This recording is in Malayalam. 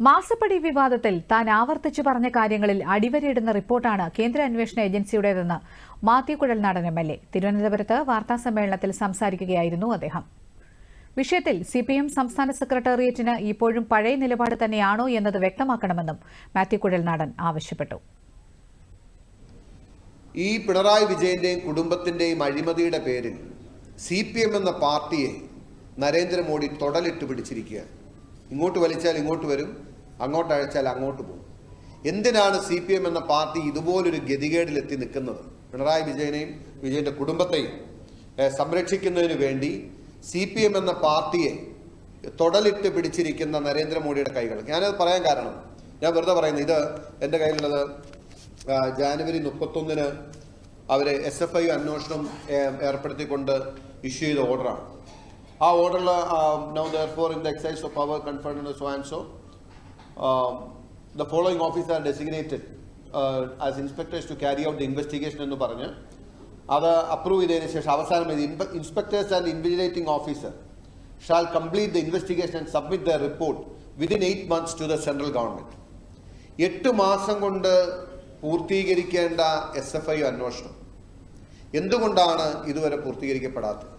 മാസപ്പടി വിവാദത്തിൽ താൻ ആവർത്തിച്ചു പറഞ്ഞ കാര്യങ്ങളിൽ അടിവരയിടുന്ന റിപ്പോർട്ടാണ് കേന്ദ്ര അന്വേഷണ ഏജൻസിയുടേതെന്ന് Mathew Kuzhalnadan M L A. തിരുവനന്തപുരത്ത് വാർത്താസമ്മേളനത്തിൽ സംസാരിക്കുകയായിരുന്നു അദ്ദേഹം. വിഷയത്തിൽ സിപിഎം സംസ്ഥാന സെക്രട്ടേറിയറ്റിന് ഇപ്പോഴും പഴയ നിലപാട് തന്നെയാണോ എന്നത് വ്യക്തമാക്കണമെന്നും മാത്യു കുഴൽനാടൻ ആവശ്യപ്പെട്ടു. ഈ പിണറായി വിജയന്റെയും കുടുംബത്തിന്റെയും അഴിമതിയുടെ പേരിൽ സി പി എം എന്ന പാർട്ടിയെ നരേന്ദ്രമോദി തൊടലിട്ട് പിടിച്ചിരിക്കുകയാണ്. ഇങ്ങോട്ട് വലിച്ചാൽ ഇങ്ങോട്ട് വരും അങ്ങോട്ട് അയച്ചാൽ അങ്ങോട്ട് പോകും. എന്തിനാണ് സി പി എം എന്ന പാർട്ടി ഇതുപോലൊരു ഗതികേടിലെത്തി നിൽക്കുന്നത്? പിണറായി വിജയനെയും വിജയന്റെ കുടുംബത്തെയും സംരക്ഷിക്കുന്നതിന് വേണ്ടി സി പി എം എന്ന പാർട്ടിയെ തൊടലിട്ട് പിടിച്ചിരിക്കുന്ന നരേന്ദ്രമോദിയുടെ കൈകൾ. ഞാനത് പറയാൻ കാരണം ഞാൻ വെറുതെ പറയുന്നത് ഇത് എന്റെ കയ്യിലുള്ളത് ജാനുവരി മുപ്പത്തൊന്നിന് അവർ എസ് എഫ് ഐ അന്വേഷണം ഏർപ്പെടുത്തിക്കൊണ്ട് ഇഷ്യൂ ചെയ്ത ഓർഡറാണ്. ആ ഓർഡറിൽ now therefore in the excise of power conferred so and so the following officer designated as inspectors to carry out the investigation എന്ന് പറഞ്ഞ് അത് അപ്രൂവ് ചെയ്തതിന് ശേഷം അവസാനം inspectors and invigilating officer shall complete the investigation and submit the report within eight months to the central government എട്ട് മാസം കൊണ്ട് പൂർത്തീകരിക്കേണ്ട എസ് എഫ് ഐ അന്വേഷണം. എന്തുകൊണ്ടാണ് ഇതുവരെ പൂർത്തീകരിക്കപ്പെടാത്തത്?